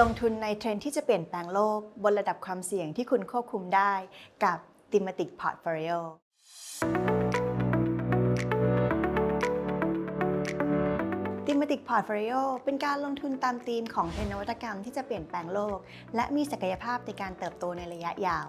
ลงทุนในเทรนที่จะเปลี่ยนแปลงโลก บนระดับความเสี่ยงที่คุณควบคุมได้กับ Thematic Portfolio Thematic Portfolio เป็นการลงทุนตามธีมของเทรนนวัตกรรมที่จะเปลี่ยนแปลงโลก และมีศักยภาพในการเติบโตในระยะยาว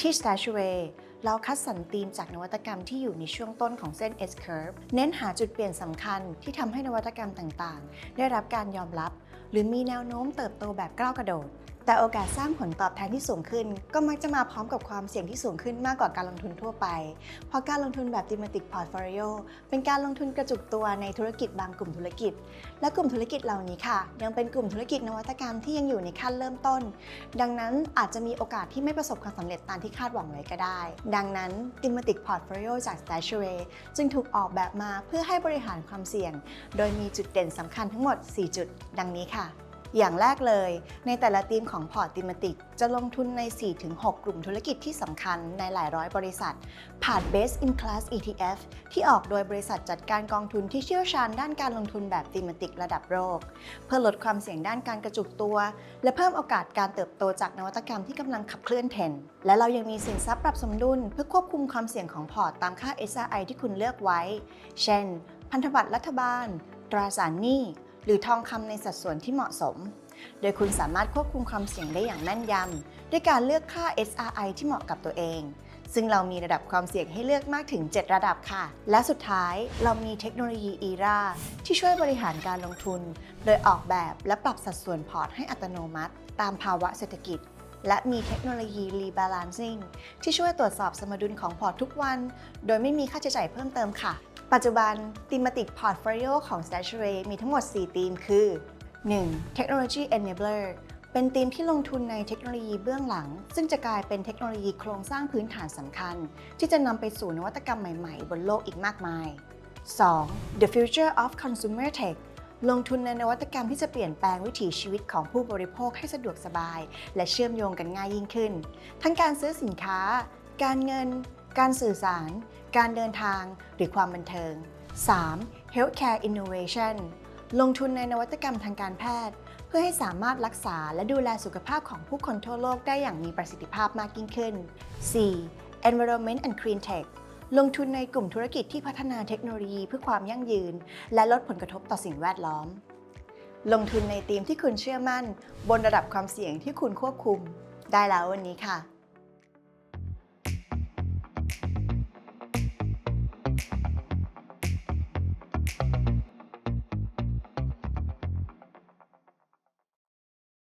ที่ Stashway เราคัดสรรธีมจากนวัตกรรมที่อยู่ในช่วงต้นของเส้น S curve เน้นหาจุดเปลี่ยนสำคัญที่ทำให้นวัตกรรมต่างๆ ได้รับการยอมรับ หรือมีแนวโน้มเติบโตแบบก้าวกระโดด แต่โอกาสสร้างผลตอบแทนที่สูงขึ้น ก็มักจะมาพร้อมกับความเสี่ยงที่สูงขึ้นมากกว่าการลงทุนทั่วไป เพราะการลงทุนแบบ thematic portfolio เป็นการลงทุนกระจุกตัวในธุรกิจบางกลุ่มธุรกิจ และกลุ่มธุรกิจเหล่านี้ค่ะ ยังเป็นกลุ่มธุรกิจนวัตกรรมที่ยังอยู่ในขั้นเริ่มต้น ดังนั้นอาจจะมีโอกาสที่ไม่ประสบความสำเร็จตามที่คาดหวังไว้ก็ได้ ดังนั้น thematic portfolio จาก Stashaway จึงถูกออกแบบมาเพื่อให้บริหารความเสี่ยง โดยมีจุดเด่นสำคัญทั้งหมด 4 จุด ดังนี้ค่ะ อย่างแรกเลย ในแต่ละทีมของพอร์ตติมติก จะลงทุนใน 4-6 กลุ่มธุรกิจที่สำคัญในหลายร้อยบริษัท ผ่าน Best in Class ETF ที่ออกโดยบริษัทจัดการกองทุนที่เชี่ยวชาญด้านการลงทุนแบบติมติกระดับโลกเพื่อลดความเสี่ยงด้านการกระจุกตัว และเพิ่มโอกาสการเติบโตจากนวัตกรรมที่กำลังขับเคลื่อนเทรนด์และเรายังมีสินทรัพย์ปรับสมดุล เพื่อควบคุมความเสี่ยงของพอร์ตตามค่า SRI ที่คุณเลือกไว้ เช่น พันธบัตรรัฐบาล ตราสารหนี้ หรือทองคำในสัดส่วนที่เหมาะสม โดยคุณสามารถควบคุมความเสี่ยงได้อย่างแม่นยำด้วยการเลือกค่า SRI ที่เหมาะกับตัวเอง ซึ่งเรามีระดับความเสี่ยงให้เลือกมากถึง 7 ระดับค่ะ และสุดท้ายเรามีเทคโนโลยี ERA ที่ช่วยบริหารการลงทุน โดยออกแบบและปรับสัดส่วนพอร์ตให้อัตโนมัติ ตามภาวะเศรษฐกิจและมีเทคโนโลยี Rebalancing ที่ช่วยตรวจสอบสมดุลของพอร์ตทุกวัน โดยไม่มีค่าใช้จ่ายเพิ่มเติมค่ะ ปัจจุบัน Thematic Portfolio ของ Stashaway มีทั้งหมด 4 ธีมคือ 1. Technology Enabler เป็นธีมที่ลงทุนในเทคโนโลยีเบื้องหลัง ซึ่งจะกลายเป็นเทคโนโลยีโครงสร้างพื้นฐานสำคัญ ที่จะนำไปสู่นวัตกรรมใหม่ๆ บนโลกอีกมากมาย 2. The Future of Consumer Tech ลงทุนในนวัตกรรมที่จะเปลี่ยนแปลงวิถีชีวิตของผู้บริโภคให้สะดวกสบาย และเชื่อมโยงกันง่ายยิ่งขึ้น ทั้งการซื้อสินค้า การเงิน การสื่อสาร การเดินทาง หรือความบันเทิง 3. Healthcare Innovation ลงทุนในนวัตกรรมทางการแพทย์ เพื่อให้สามารถรักษาและดูแลสุขภาพของผู้คนทั่วโลกได้อย่างมีประสิทธิภาพมากยิ่งขึ้น 4. Environment and Clean Tech ลงทุนในกลุ่มธุรกิจที่พัฒนาเทคโนโลยีเพื่อความยั่งยืน และลดผลกระทบต่อสิ่งแวดล้อม ลงทุนในธีมที่คุณเชื่อมั่น บนระดับความเสี่ยงที่คุณควบคุม ได้แล้ววันนี้ค่ะ